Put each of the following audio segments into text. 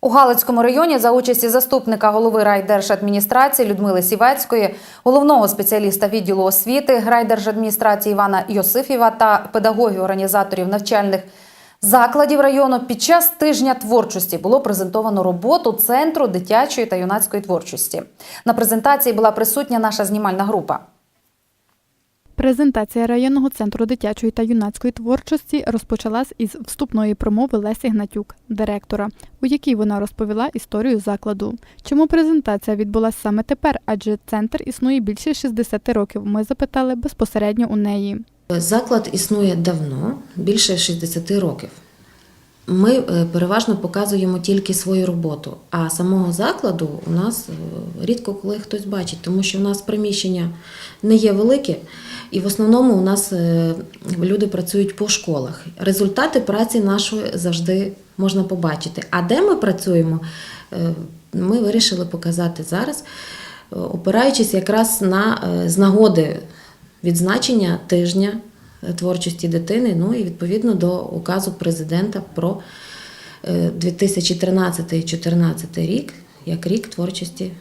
У Галицькому районі за участі заступника голови райдержадміністрації Людмили Сівецької, головного спеціаліста відділу освіти райдержадміністрації Івана Йосифєва та педагогів-організаторів навчальних закладів району під час тижня творчості було презентовано роботу Центру дитячої та юнацької творчості. На презентації була присутня наша знімальна група. Презентація районного центру дитячої та юнацької творчості розпочалась із вступної промови Лесі Гнатюк, директора, у якій вона розповіла історію закладу. Чому презентація відбулася саме тепер? Адже центр існує більше 60 років. Ми запитали безпосередньо у неї. Заклад існує давно, більше 60 років. Ми е, переважно показуємо тільки свою роботу, а самого закладу у нас е, рідко коли хтось бачить, тому що у нас приміщення не є велике, і в основному у нас е, люди працюють по школах. Результати праці нашої завжди можна побачити. А де ми працюємо, е, ми вирішили показати зараз, е, опираючись якраз на з нагоди відзначення тижня творчості дитини, ну і відповідно до указу президента про е, 2013-2014 рік як рік творчості.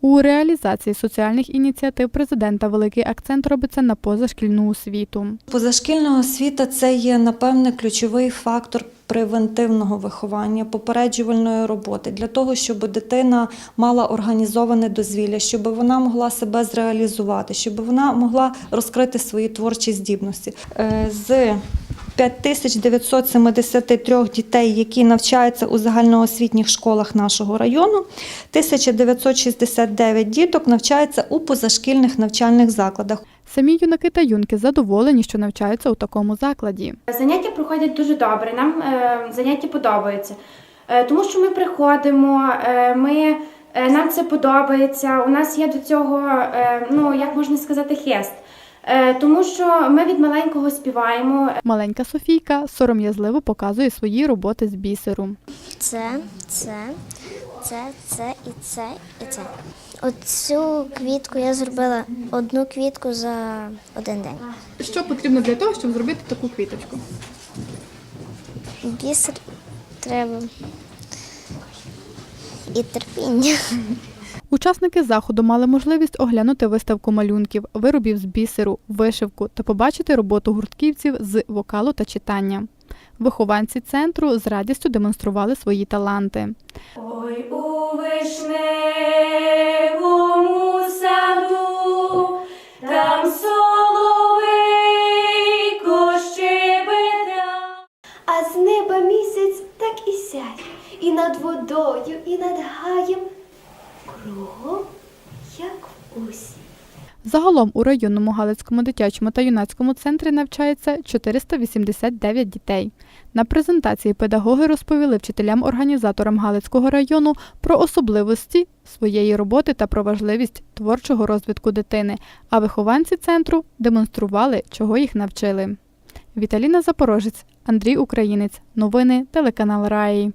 У реалізації соціальних ініціатив президента великий акцент робиться на позашкільну освіту. Позашкільна освіта це є, напевне, ключовий фактор превентивного виховання, попереджувальної роботи для того, щоб дитина мала організоване дозвілля, щоб вона могла себе зреалізувати, щоб вона могла розкрити свої творчі здібності. Е, З 5973 дітей, які навчаються у загальноосвітніх школах нашого району, 1969 діток навчаються у позашкільних навчальних закладах. Самі юнаки та юнки задоволені, що навчаються у такому закладі. Заняття проходять дуже добре. Нам е, заняття подобаються, е, тому що ми приходимо, е, ми, е, нам це подобається. У нас є до цього, е, ну як можна сказати, хест. Е, тому що ми від маленького співаємо. Маленька Софійка сором'язливо показує свої роботи з бісеру. Це, це, це, це і це, і це. Оцю квітку я зробила одну квітку за один день. Що потрібно для того, щоб зробити таку квіточку? Бісер треба і терпіння. Учасники заходу мали можливість оглянути виставку малюнків, виробів з бісеру, вишивку та побачити роботу гуртківців з вокалу та читання. Вихованці центру з радістю демонстрували свої таланти. Ой, у вишневому саду, там соловейко щебета. А з неба місяць так і сяє, і над водою, і над гаєм, кругом, як усі. Загалом у районному Галицькому дитячому та юнацькому центрі навчається 489 дітей. На презентації педагоги розповіли вчителям-організаторам Галицького району про особливості своєї роботи та про важливість творчого розвитку дитини, а вихованці центру демонстрували, чого їх навчили. Віталіна Запорожець, Андрій Українець. Новини телеканал Раї.